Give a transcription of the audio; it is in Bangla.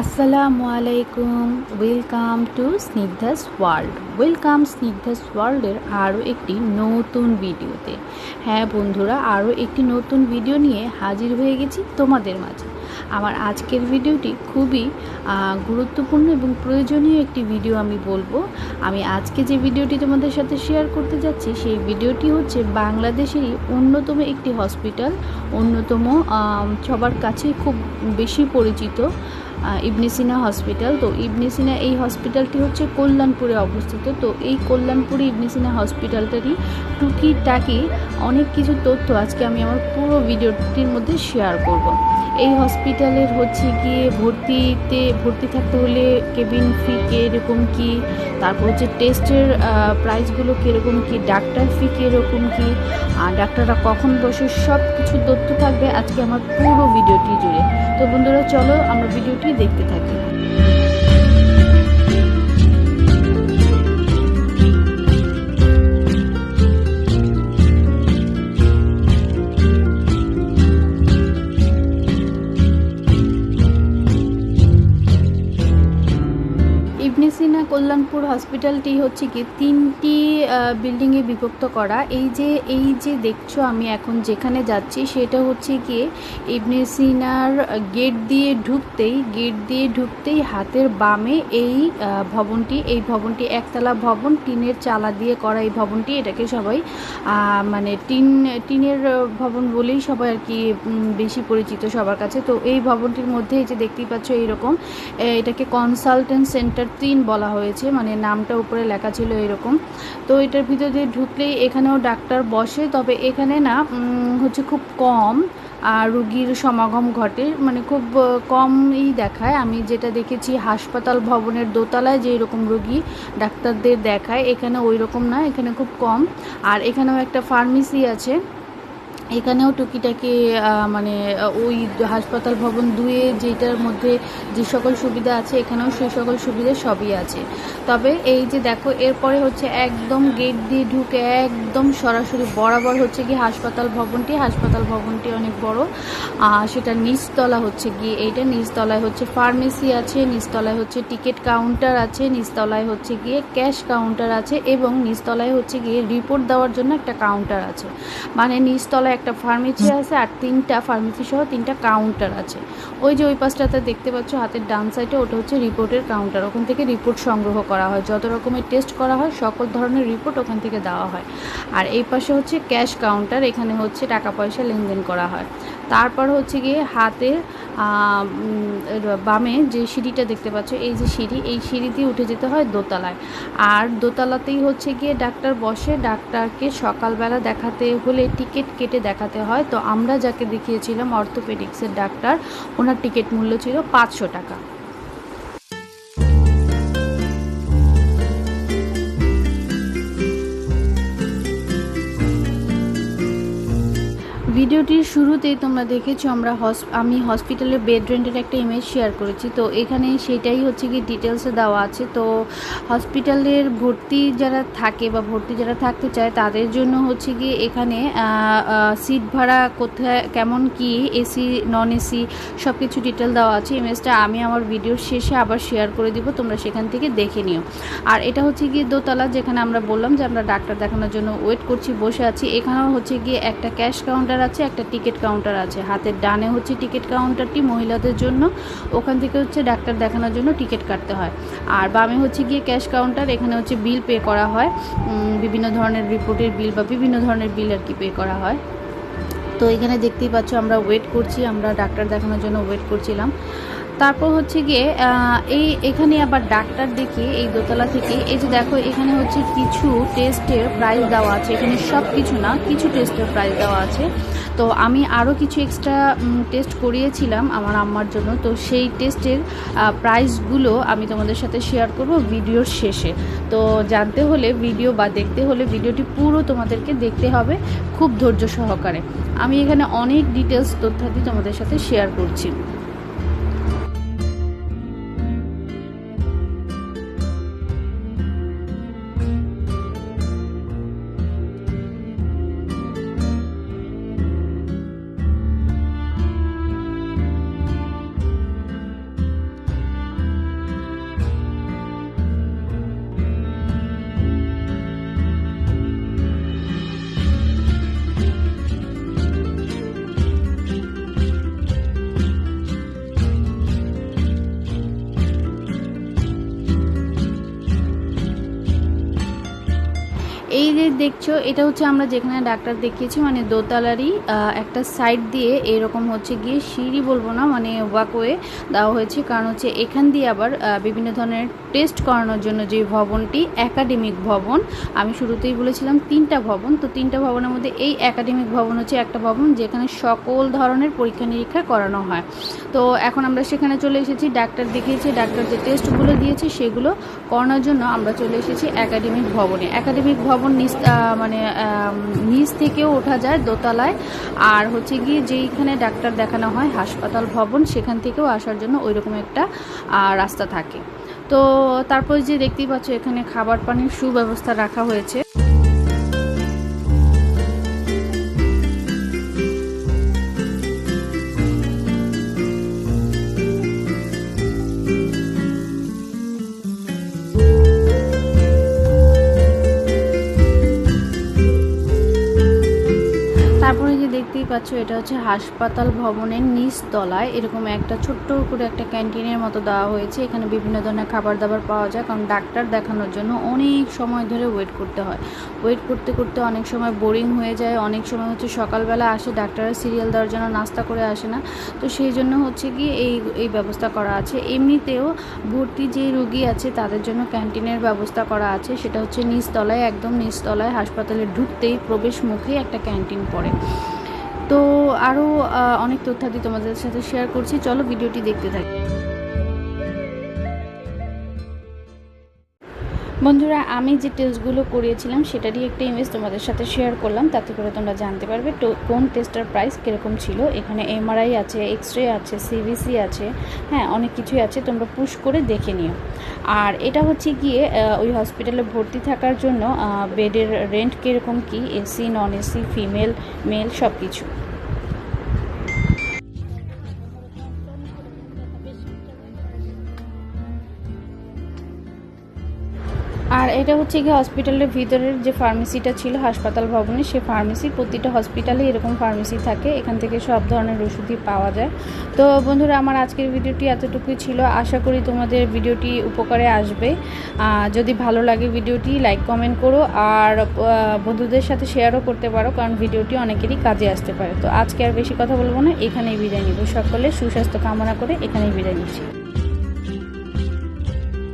আসসালামু আলাইকুম welcome to Snigdha's world welcome Snigdha's ওয়ার্ল্ডের আরও একটি নতুন ভিডিওতে। হ্যাঁ বন্ধুরা আরও একটি নতুন ভিডিও নিয়ে হাজির হয়ে গেছি তোমাদের মাঝে। আমার আজকের ভিডিওটি খুবই গুরুত্বপূর্ণ এবং প্রয়োজনীয় একটি ভিডিও আমি বলব। আমি আজকে যে ভিডিওটি তোমাদের সাথে শেয়ার করতে যাচ্ছি, সেই ভিডিওটি হচ্ছে বাংলাদেশেরই অন্যতম একটি হসপিটাল অন্যতম সবার কাছে খুব বেশি পরিচিত। ইবনে সিনা হসপিটাল। তো ইবনে সিনা এই হসপিটালটি হচ্ছে কল্যাণপুরে অবস্থিত। তো এই কল্যাণপুরে ইবনে সিনা হসপিটালটারই টুকিটাকি অনেক কিছু তথ্য আজকে আমি আমার পুরো ভিডিওটির মধ্যে শেয়ার করব। এই হসপিটালের হচ্ছে গিয়ে ভর্তিতে, ভর্তি থাকতে হলে কেবিন ফি কীরকম কি? তারপর হচ্ছে টেস্টের প্রাইসগুলো কীরকম কি? ডাক্তার ফি কীরকম কি? ডাক্তাররা কখন বসে সব কিছু তথ্য থাকবে আজকে আমার পুরো ভিডিওটি জুড়ে। তো বন্ধুরা, চলো আমরা ভিডিওটি দেখতে থাকি। ইবনে সিনা কল্যাণপুর হসপিটালটি হচ্ছে কি তিনটি বিল্ডিংয়ে বিভক্ত করা। এই যে এই যে দেখছ আমি এখন যেখানে যাচ্ছি সেটা হচ্ছে কি ইবনে সিনার গেট দিয়ে ঢুকতেই, গেট দিয়ে ঢুকতেই হাতের বামে এই ভবনটি এই ভবনটি একতলা ভবন, টিনের চালা দিয়ে করা এই ভবনটি। এটাকে সবাই মানে টিন, টিনের ভবন বলেই সবাই আর কি বেশি পরিচিত সবার কাছে। তো এই ভবনটির মধ্যে এই যে দেখতেই পাচ্ছ এইরকম এটাকে কনসালটেন্ট সেন্টার তিন বলা হয়েছে মানে নামটা উপরে লেখা ছিল এরকম। তো এটার ভিতর ঢুকলেই এখানেও ডাক্তার বসে, তবে এখানে না হচ্ছে খুব কম, আর রুগীর সমাগম ঘটে। মানে খুব কমই দেখায়। আমি যেটা দেখেছি, হাসপাতাল ভবনের দোতলায় যে এরকম রুগী ডাক্তারদের দেখায়, এখানে ওই রকম না, এখানে খুব কম। আর এখানেও একটা ফার্মেসি আছে এখানেও টুকিটাকি মানে ওই হাসপাতাল ভবন দুয়ে যেটার মধ্যে যে সকল সুবিধা আছে, এখানেও সেই সকল সুবিধা সবই আছে। তবে এই যে দেখো, এরপরে হচ্ছে একদম গেট দিয়ে ঢুকে একদম সরাসরি বরাবর হচ্ছে কি হাসপাতাল ভবনটি। হাসপাতাল ভবনটি অনেক বড়। সেটা নিচতলা হচ্ছে গিয়ে এইটা। নিচতলায় হচ্ছে ফার্মেসি আছে, নিচতলায় হচ্ছে টিকিট কাউন্টার আছে, নিচতলায় হচ্ছে গিয়ে ক্যাশ কাউন্টার আছে এবং নিচতলায় হচ্ছে গিয়ে রিপোর্ট দেওয়ার জন্য একটা কাউন্টার আছে। মানে নিচতলায় একটা ফার্মেসি আছে আর তিনটা ফার্মেসি সহ তিনটা কাউন্টার আছে। ওই যে ওই পাশটাতে দেখতে পাচ্ছ হাতের ডান সাইডে ওটা হচ্ছে রিপোর্টের কাউন্টার ওখান থেকে রিপোর্ট সংগ্রহ করা হয়। যত রকমের টেস্ট করা হয়, সকল ধরনের রিপোর্ট ওখান থেকে দেওয়া হয়। আর এই পাশে হচ্ছে ক্যাশ কাউন্টার এখানে হচ্ছে টাকা পয়সা লেনদেন করা হয়। তারপর হচ্ছে গিয়ে হাতের বামে যে সিঁড়িটা দেখতে পাচ্ছ, এই যে সিঁড়ি, এই সিঁড়ি দিয়ে উঠে যেতে হয় দোতলায়। আর দোতলাতেই হচ্ছে গিয়ে ডাক্তার বসে, ডাক্তারকে সকালবেলা দেখাতে হলে টিকিট কেটে দেখাতে হয়। তো আমরা যাকে দেখিয়েছিলাম, অর্থোপেডিক্সের ডাক্তার, ওনার টিকিট মূল্য ছিল পাঁচশো টাকা। ভিডিওটির শুরুতেই তোমরা দেখেছ আমরা হস আমি হসপিটালের বেড রেন্টের একটা ইমেজ শেয়ার করেছি। তো এখানে সেটাই হচ্ছে কি ডিটেলসে দেওয়া আছে। তো হসপিটালের ভর্তি যারা থাকে বা ভর্তি যারা থাকতে চায়, তাদের জন্য হচ্ছে কি এখানে সিট ভাড়া কোথায়, কেমন কি এসি নন এসি সব কিছু ডিটেল দেওয়া আছে। ইমেজটা আমি আমার ভিডিওর শেষে আবার শেয়ার করে দিব, তোমরা সেখান থেকে দেখে নিও। আর এটা হচ্ছে গিয়ে দোতলা, যেখানে আমরা বললাম যে আমরা ডাক্তার দেখানোর জন্য ওয়েট করছি, বসে আছি। এখানেও হচ্ছে গিয়ে একটা ক্যাশ কাউন্টার আছে একটা টিকিট কাউন্টার আছে। হাতের ডানে হচ্ছে টিকিট কাউন্টারটি মহিলাদের জন্য। ওখান থেকে হচ্ছে ডাক্তার দেখানোর জন্য টিকিট কাটতে হয়। আর বামে হচ্ছে গিয়ে ক্যাশ কাউন্টার, এখানে হচ্ছে বিল পে করা হয়। বিভিন্ন ধরনের রিপোর্টের বিল বা বিভিন্ন ধরনের বিল আর কি পে করা হয়। তো এখানে দেখতেই পাচ্ছ আমরা ওয়েট করছি, আমরা ডাক্তার দেখানোর জন্য ওয়েট করছিলাম। তারপর হচ্ছে গিয়ে এই এখানে আবার ডাক্তার দেখি, এই দোতলা থেকে। এই যে দেখো, এখানে হচ্ছে কিছু টেস্টের প্রাইস দেওয়া আছে। এখানে সব কিছু না, কিছু টেস্টের প্রাইস দেওয়া আছে। তো আমি আরও কিছু এক্সট্রা টেস্ট করিয়েছিলাম আমার আম্মার জন্য। তো সেই টেস্টের প্রাইসগুলো আমি তোমাদের সাথে শেয়ার করব ভিডিওর শেষে। তো জানতে হলে ভিডিও বা দেখতে হলে ভিডিওটি পুরো তোমাদেরকে দেখতে হবে খুব ধৈর্য সহকারে। আমি এখানে অনেক ডিটেলস তথ্যাদি তোমাদের সাথে শেয়ার করছি। They দেখছ, এটা হচ্ছে আমরা যেখানে ডাক্তার দেখিয়েছি মানে দোতলারই একটা সাইড দিয়ে এরকম হচ্ছে গিয়ে সিঁড়ি বলব না মানে ওয়াকওয়ে দেওয়া হয়েছে। কারণ হচ্ছে এখান দিয়ে আবার বিভিন্ন ধরনের টেস্ট করানোর জন্য যে ভবনটি একাডেমিক ভবন, আমি শুরুতেই বলেছিলাম তিনটা ভবন, তো তিনটা ভবনের মধ্যে এই একাডেমিক ভবন হচ্ছে একটা ভবন, যেখানে সকল ধরনের পরীক্ষা নিরীক্ষা করানো হয়। তো এখন আমরা সেখানে চলে এসেছি, ডাক্তার দেখিয়েছি, ডাক্তার যে টেস্টগুলো দিয়েছে, সেগুলো করানোর জন্য আমরা চলে এসেছি একাডেমিক ভবনে। একাডেমিক ভবন নিচ মানে নিচ থেকেও ওঠা যায় দোতলায়। আর হচ্ছে গিয়ে যেইখানে ডাক্তার দেখানো হয় হাসপাতাল ভবন, সেখান থেকেও আসার জন্য ওই রকম একটা রাস্তা থাকে। তো তারপর যে দেখতেই পাচ্ছ এখানে খাবার পানির সুব্যবস্থা রাখা হয়েছে। পাচ্ছ, এটা হচ্ছে হাসপাতাল ভবনের নিচ তলায়। এরকম একটা ছোট্ট করে একটা ক্যান্টিনের মতো দেওয়া হয়েছে। এখানে বিভিন্ন ধরনের খাবার দাবার পাওয়া যায়। কারণ ডাক্তার দেখানোর জন্য অনেক সময় ধরে ওয়েট করতে হয়। ওয়েট করতে করতে অনেক সময় বোরিং হয়ে যায়। অনেক সময় হচ্ছে সকালবেলা আসে, ডাক্তারের সিরিয়াল দেওয়ার জন্য নাস্তা করে আসে না। তো সেই জন্য হচ্ছে কি এই এই ব্যবস্থা করা আছে। এমনিতেও ভর্তি যে রুগী আছে, তাদের জন্য ক্যান্টিনের ব্যবস্থা করা আছে। সেটা হচ্ছে নিচতলায় একদম নিচতলায় হাসপাতালে ঢুকতেই প্রবেশ মুখে একটা ক্যান্টিন পড়ে। তো আরও অনেক তথ্যাদি তোমাদের সাথে শেয়ার করছি। চলো ভিডিওটি দেখতে থাকি। বন্ধুরা, আমি যে টেস্টগুলো করিয়েছিলাম সেটারই একটা ইমেজ তোমাদের সাথে শেয়ার করলাম। তাতে করে তোমরা জানতে পারবে কোন টেস্টার প্রাইস কীরকম ছিল। এখানে এমআরআই আছে এক্স রে আছে সিবিসি আছে হ্যাঁ অনেক কিছুই আছে। তোমরা পুশ করে দেখে নিও। আর এটা হচ্ছে গিয়ে ওই হসপিটালে ভর্তি থাকার জন্য বেডের রেন্ট কীরকম কী? AC non AC female male সব কিছু আর এটা হচ্ছে কি হসপিটালের ভিতরের যে ফার্মেসিটা ছিল, হাসপাতাল ভবনে, সে ফার্মেসি প্রতিটা হসপিটালে এরকম ফার্মেসি থাকে। এখান থেকে সব ধরনের ওষুধই পাওয়া যায়। তো বন্ধুরা, আমার আজকের ভিডিওটি এতটুকুই ছিল। আশা করি তোমাদের ভিডিওটি উপকারে আসবে। যদি ভালো লাগে ভিডিওটি লাইক কমেন্ট করো। আর বন্ধুদের সাথে শেয়ারও করতে পারো, কারণ ভিডিওটি অনেকেরই কাজে আসতে পারে। তো আজকে আর বেশি কথা বলব না, এখানেই বিদায় নিব। সকলে সুস্বাস্থ্য কামনা করে এখানেই বিদায় নিচ্ছি।